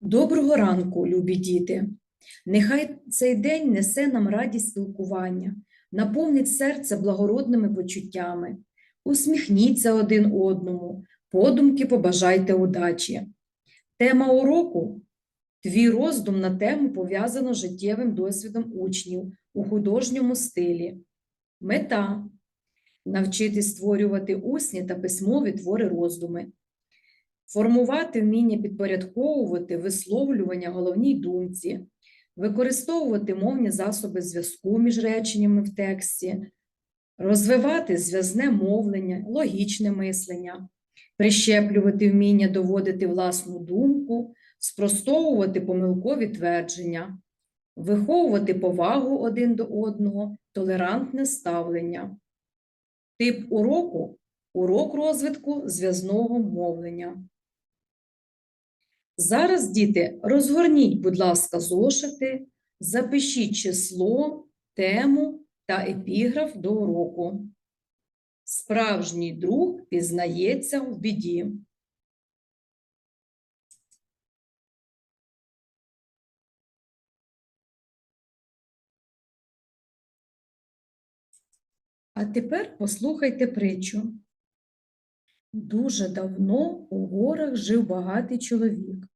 Доброго ранку, любі діти! Нехай цей день несе нам радість спілкування, наповнить серце благородними почуттями. Усміхніться один одному, подумки побажайте удачі. Тема уроку твій роздум на тему пов'язано з життєвим досвідом учнів у художньому стилі. Мета навчити створювати усні та письмові твори роздуми формувати вміння підпорядковувати висловлювання головній думці, використовувати мовні засоби зв'язку між реченнями в тексті, розвивати зв'язне мовлення, логічне мислення, прищеплювати вміння доводити власну думку, спростовувати помилкові твердження, виховувати повагу один до одного, толерантне ставлення. Тип уроку урок розвитку зв'язного мовлення. Зараз, діти, розгорніть, будь ласка, зошити, запишіть число, тему та епіграф до уроку. Справжній друг пізнається в біді. А тепер послухайте притчу. Дуже давно у горах жив багатий чоловік.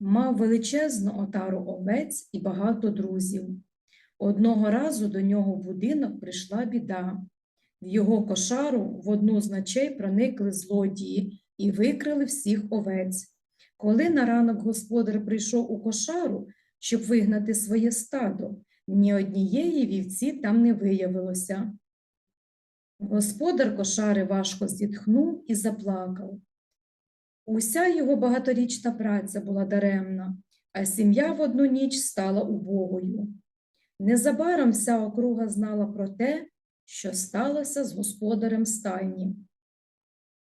Мав величезну отару овець і багато друзів. Одного разу до нього в будинок прийшла біда. В його кошару в одну з ночей проникли злодії і викрили всіх овець. Коли на ранок господар прийшов у кошару, щоб вигнати своє стадо, ні однієї вівці там не виявилося. Господар кошари важко зітхнув і заплакав. Уся його багаторічна праця була даремна, а сім'я в одну ніч стала убогою. Незабаром вся округа знала про те, що сталося з господарем стайні.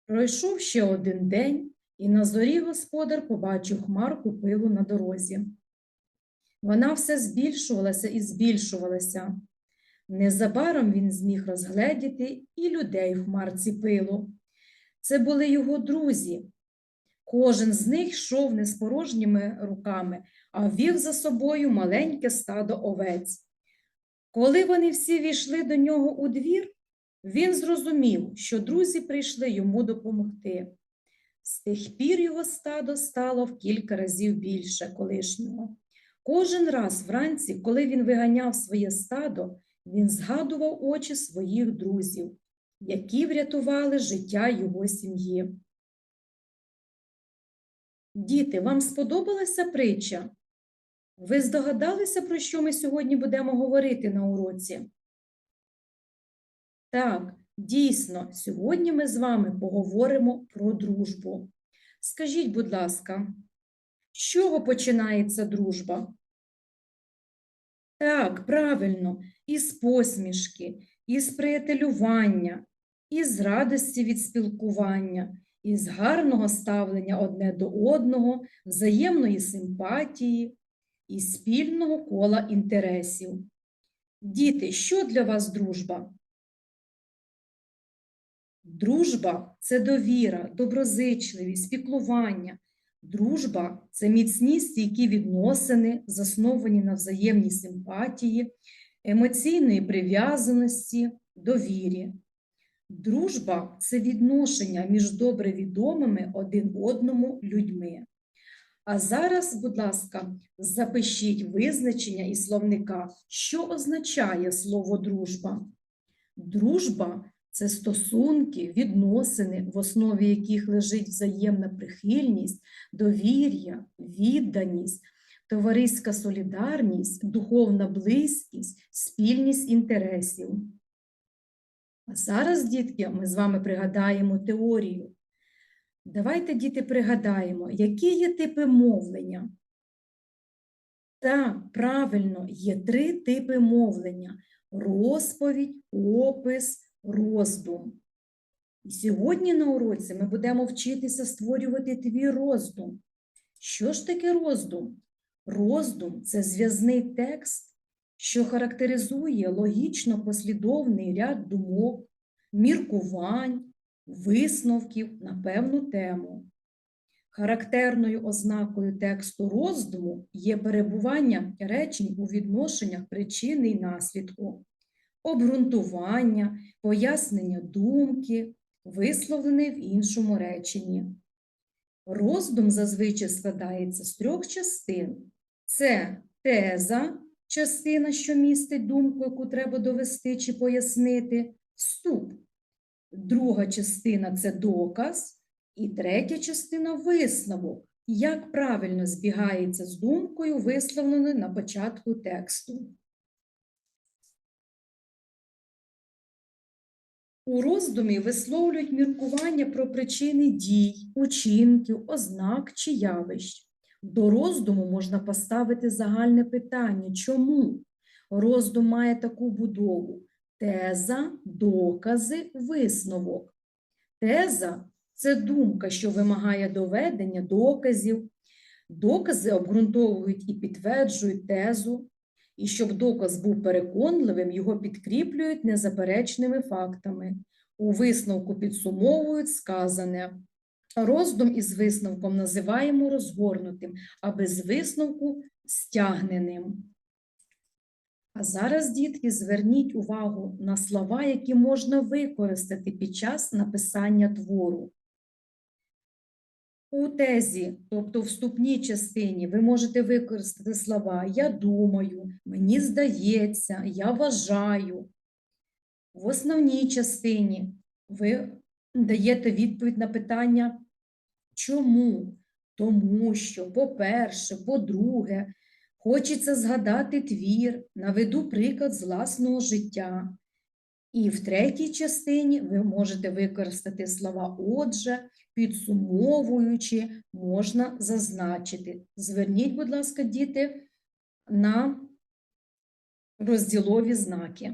Пройшов ще один день, і на зорі господар побачив хмарку пилу на дорозі. Вона все збільшувалася і збільшувалася. Незабаром він зміг розгледіти і людей в хмарці пилу. Це були його друзі. Кожен з них йшов не з порожніми руками, а вів за собою маленьке стадо овець. Коли вони всі війшли до нього у двір, він зрозумів, що друзі прийшли йому допомогти. З тих пір його стадо стало в кілька разів більше колишнього. Кожен раз вранці, коли він виганяв своє стадо, він згадував очі своїх друзів, які врятували життя його сім'ї. Діти, вам сподобалася притча? Ви здогадалися, про що ми сьогодні будемо говорити на уроці? Так, дійсно, сьогодні ми з вами поговоримо про дружбу. Скажіть, будь ласка, з чого починається дружба? Так, правильно, із посмішки, із приятелювання, із радості від спілкування, із гарного ставлення одне до одного, взаємної симпатії і спільного кола інтересів. Діти, що для вас дружба? Дружба це довіра, доброзичливість, піклування. Дружба це міцні стійкі відносини, засновані на взаємній симпатії, емоційної прив'язаності, довірі. Дружба це відношення між добре відомими один одному людьми. А зараз, будь ласка, запишіть визначення і словника, що означає слово дружба. Дружба це стосунки, відносини, в основі яких лежить взаємна прихильність, довір'я, відданість, товариська солідарність, духовна близькість, спільність інтересів. А зараз, дітки, ми з вами пригадаємо теорію. Давайте, діти, пригадаємо, які є типи мовлення. Так, правильно, є три типи мовлення: розповідь, опис, роздум. І сьогодні на уроці ми будемо вчитися створювати твій роздум. Що ж таке роздум? Роздум це зв'язний текст, що характеризує логічно послідовний ряд думок, міркувань, висновків на певну тему. Характерною ознакою тексту роздуму є перебування речень у відношеннях причини й наслідку, обґрунтування, пояснення думки, висловлений в іншому реченні. Роздум зазвичай складається з трьох частин: це теза, частина, що містить думку, яку треба довести чи пояснити, вступ. Друга частина це доказ, і третя частина висновок, як правильно збігається з думкою, висловленою на початку тексту. У роздумі висловлюють міркування про причини дій, учинків, ознак чи явищ. До роздуму можна поставити загальне питання чому? Роздум має таку будову: теза, докази, висновок. Теза це думка, що вимагає доведення доказів. Докази обґрунтовують і підтверджують тезу. І щоб доказ був переконливим, його підкріплюють незаперечними фактами. У висновку підсумовують сказане. Роздум із висновком називаємо розгорнутим, а без висновку стягненим. А зараз, дітки, зверніть увагу на слова, які можна використати під час написання твору. У тезі, тобто вступній частині, ви можете використати слова Я думаю, мені здається, я вважаю. В основній частині ви даєте відповідь на питання чому? Тому що, по-перше, по-друге, хочеться згадати твір, наведу приклад з власного життя. І в третій частині ви можете використати слова отже, підсумовуючи, можна зазначити. Зверніть, будь ласка, діти, на розділові знаки.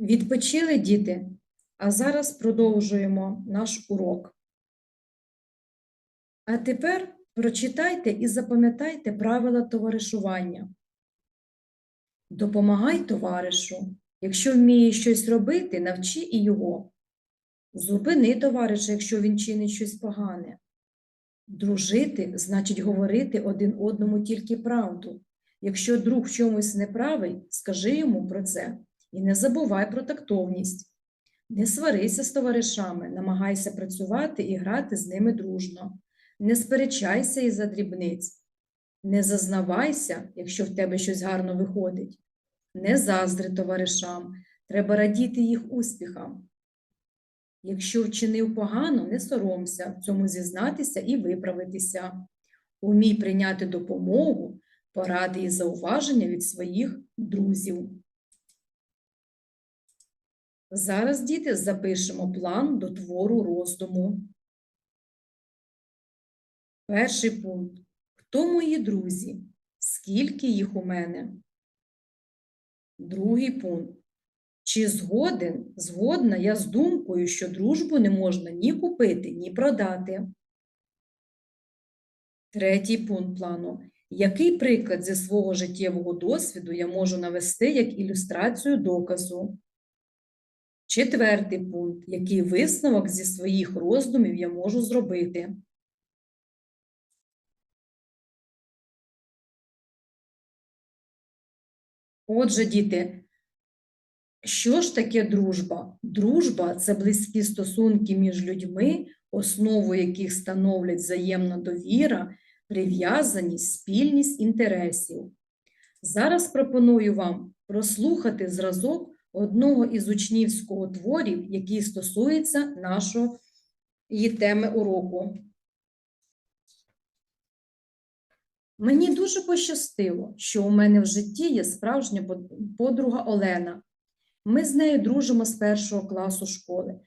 Відпочили діти, а зараз продовжуємо наш урок. А тепер прочитайте і запам'ятайте правила товаришування. Допомагай товаришу. Якщо вміє щось робити, навчи і його. Зупини товариша, якщо він чинить щось погане. Дружити значить говорити один одному тільки правду. Якщо друг в чомусь неправий, скажи йому про це. І не забувай про тактовність. Не сварися з товаришами, намагайся працювати і грати з ними дружно. Не сперечайся із-за дрібниць. Не зазнавайся, якщо в тебе щось гарно виходить. Не заздри товаришам, треба радіти їх успіхам. Якщо вчинив погано, не соромся в цьому зізнатися і виправитися. Умій прийняти допомогу, поради і зауваження від своїх друзів. Зараз, діти, запишемо план до твору роздуму. Перший пункт. Хто мої друзі? Скільки їх у мене? Другий пункт. Чи згоден, згодна я з думкою, що дружбу не можна ні купити, ні продати? Третій пункт плану. Який приклад зі свого життєвого досвіду я можу навести як ілюстрацію доказу? Четвертий пункт. Який висновок зі своїх роздумів я можу зробити? Отже, діти, що ж таке дружба? Дружба це близькі стосунки між людьми, основу яких становлять взаємна довіра, прив'язаність, спільність інтересів. Зараз пропоную вам прослухати зразок одного із учнівського творів, який стосується нашої теми уроку. Мені дуже пощастило, що у мене в житті є справжня подруга Олена. Ми з нею дружимо з першого класу школи.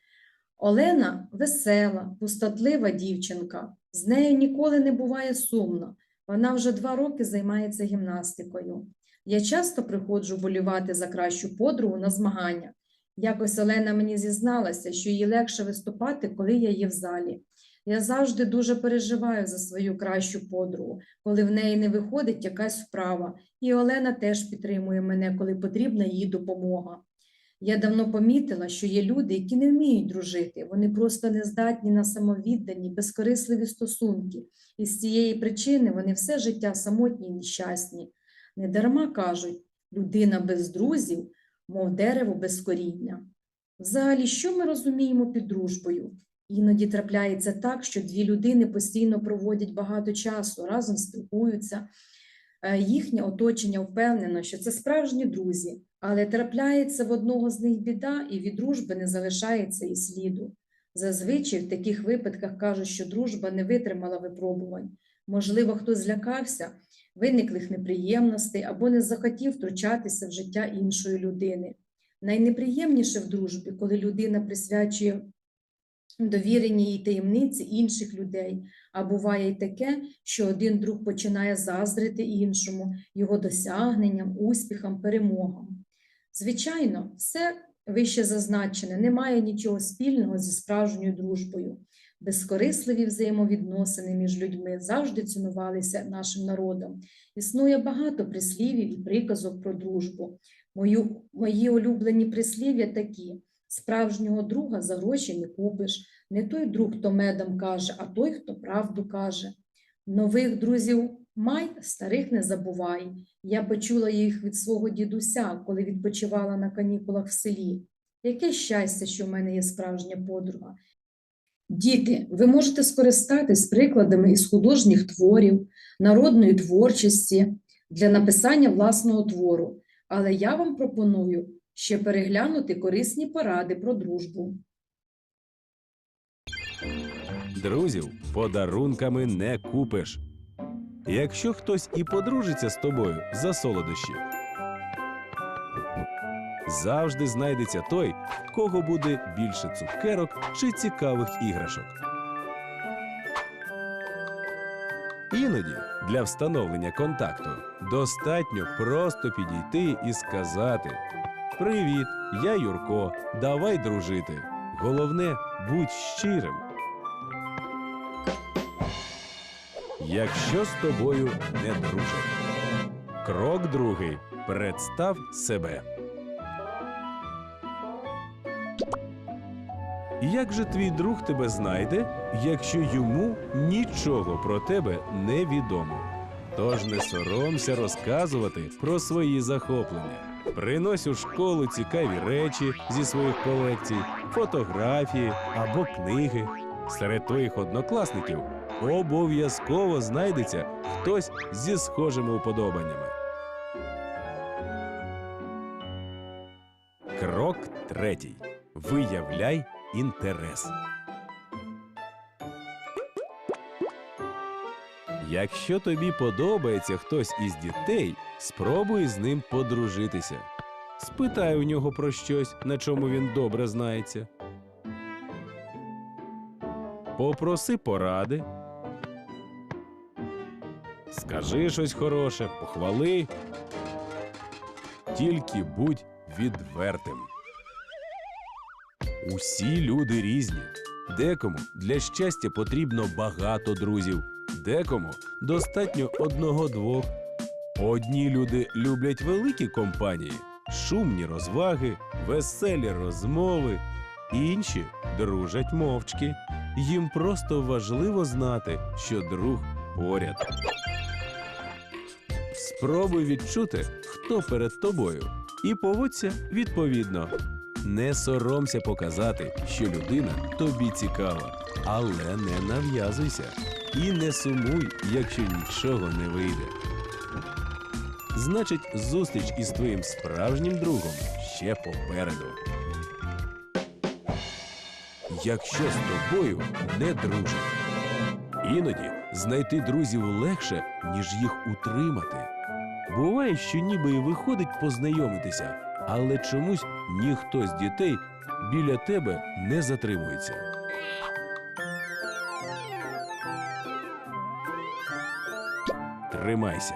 Олена весела, пустотлива дівчинка. З нею ніколи не буває сумно. Вона вже два роки займається гімнастикою. Я часто приходжу болівати за кращу подругу на змагання. Якось Олена мені зізналася, що їй легше виступати, коли я є в залі. Я завжди дуже переживаю за свою кращу подругу, коли в неї не виходить якась вправа, і Олена теж підтримує мене, коли потрібна її допомога. Я давно помітила, що є люди, які не вміють дружити, вони просто не здатні на самовіддані, безкорисливі стосунки, і з цієї причини вони все життя самотні і нещасні. Недарма кажуть, людина без друзів, мов дерево без коріння. Взагалі, що ми розуміємо під дружбою? Іноді трапляється так, що дві людини постійно проводять багато часу, разом спілкуються. Е, Їхнє оточення впевнено, що це справжні друзі, але трапляється в одного з них біда, і від дружби не залишається і сліду. Зазвичай в таких випадках кажуть, що дружба не витримала випробувань. Можливо, хтось злякався виниклих неприємностей або не захотів втручатися в життя іншої людини. Найнеприємніше в дружбі, коли людина присвячує довірені їй таємниці інших людей. А буває й таке, що один друг починає заздрити іншому, його досягненням, успіхам, перемогам. Звичайно, все вище зазначене не має нічого спільного зі справжньою дружбою. Безкорисливі взаємовідносини між людьми завжди цінувалися нашим народом. Існує багато прислівів і приказок про дружбу. Мою, мої улюблені прислів'я такі: справжнього друга за гроші не купиш, не той друг, хто медом каже, а той, хто правду каже. Нових друзів май, старих не забувай. Я почула їх від свого дідуся, коли відпочивала на канікулах в селі. Яке щастя, що в мене є справжня подруга. Діти, ви можете скористатись прикладами із художніх творів, народної творчості для написання власного твору, але я вам пропоную ще переглянути корисні поради про дружбу. Друзів подарунками не купиш. Якщо хтось і подружиться з тобою за солодощі, завжди знайдеться той, в кого буде більше цукерок чи цікавих іграшок. Іноді для встановлення контакту достатньо просто підійти і сказати: Привіт, я Юрко, давай дружити. Головне, будь щирим. Якщо з тобою не дружать. Крок другий. Представ себе. Як же твій друг тебе знайде, якщо йому нічого про тебе не відомо? Тож не соромся розказувати про свої захоплення. Принось у школу цікаві речі зі своїх колекцій, фотографії або книги. Серед твоїх однокласників обов'язково знайдеться хтось зі схожими уподобаннями. Крок третій. Виявляй інтерес. Якщо тобі подобається хтось із дітей, спробуй з ним подружитися. Спитай у нього про щось, на чому він добре знається. Попроси поради. Скажи щось хороше, похвали. Тільки будь відвертим. Усі люди різні. Декому для щастя потрібно багато друзів, декому достатньо одного-двох. Одні люди люблять великі компанії, шумні розваги, веселі розмови, інші дружать мовчки. Їм просто важливо знати, що друг поряд. Спробуй відчути, хто перед тобою, і поводься відповідно. Не соромся показати, що людина тобі цікава, але не нав'язуйся і не сумуй, якщо нічого не вийде. Значить, зустріч із твоїм справжнім другом ще попереду. Якщо з тобою не дружать, іноді знайти друзів легше, ніж їх утримати. Буває, що ніби і виходить познайомитися, але чомусь ніхто з дітей біля тебе не затримується. Тримайся.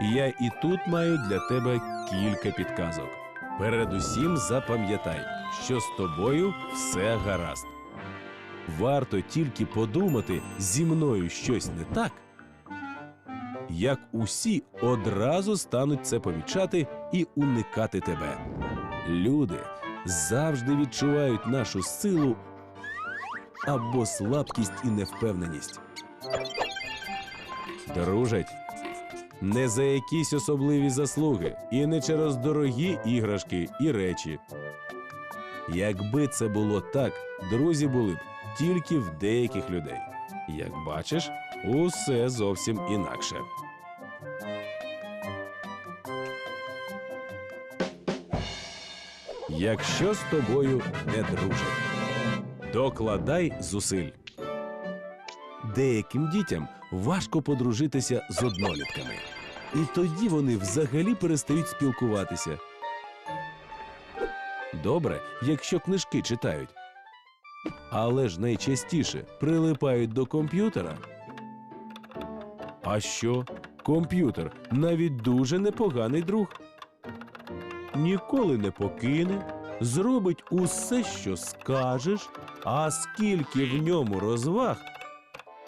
Я і тут маю для тебе кілька підказок. Передусім запам'ятай, що з тобою все гаразд. Варто тільки подумати зі мною щось не так, як усі одразу стануть це помічати і уникати тебе. Люди завжди відчувають нашу силу або слабкість і невпевненість. Дружать не за якісь особливі заслуги і не через дорогі іграшки і речі. Якби це було так, друзі були б тільки в деяких людей. Як бачиш, усе зовсім інакше. Якщо з тобою не дружать, докладай зусиль. Деяким дітям важко подружитися з однолітками. І тоді вони взагалі перестають спілкуватися. Добре, якщо книжки читають. Але ж найчастіше прилипають до комп'ютера. А що? Комп'ютер навіть дуже непоганий друг. Ніколи не покине, зробить усе, що скажеш, а скільки в ньому розваг,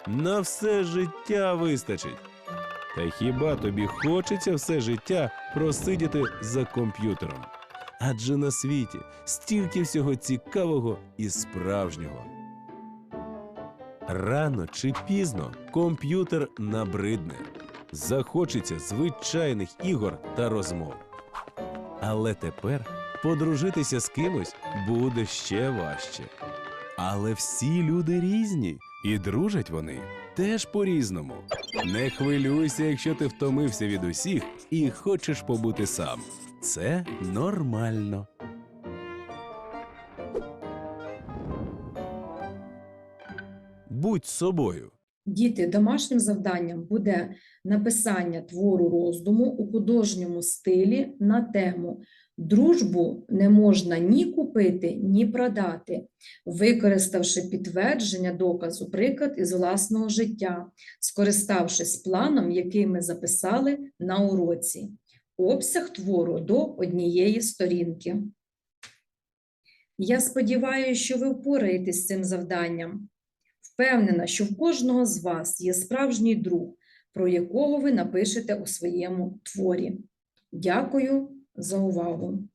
на все життя вистачить. Та хіба тобі хочеться все життя просидіти за комп'ютером? Адже на світі стільки всього цікавого і справжнього. Рано чи пізно комп'ютер набридне, захочеться звичайних ігор та розмов. Але тепер подружитися з кимось буде ще важче. Але всі люди різні, і дружать вони теж по-різному. Не хвилюйся, якщо ти втомився від усіх і хочеш побути сам. Це нормально. Будь собою. Діти, домашнім завданням буде написання твору роздуму у художньому стилі на тему Дружбу не можна ні купити, ні продати, використавши підтвердження доказу приклад із власного життя, скориставшись планом, який ми записали на уроці. Обсяг твору до однієї сторінки. Я сподіваюся, що ви впораєтесь з цим завданням. Впевнена, що в кожного з вас є справжній друг, про якого ви напишете у своєму творі. Дякую за увагу!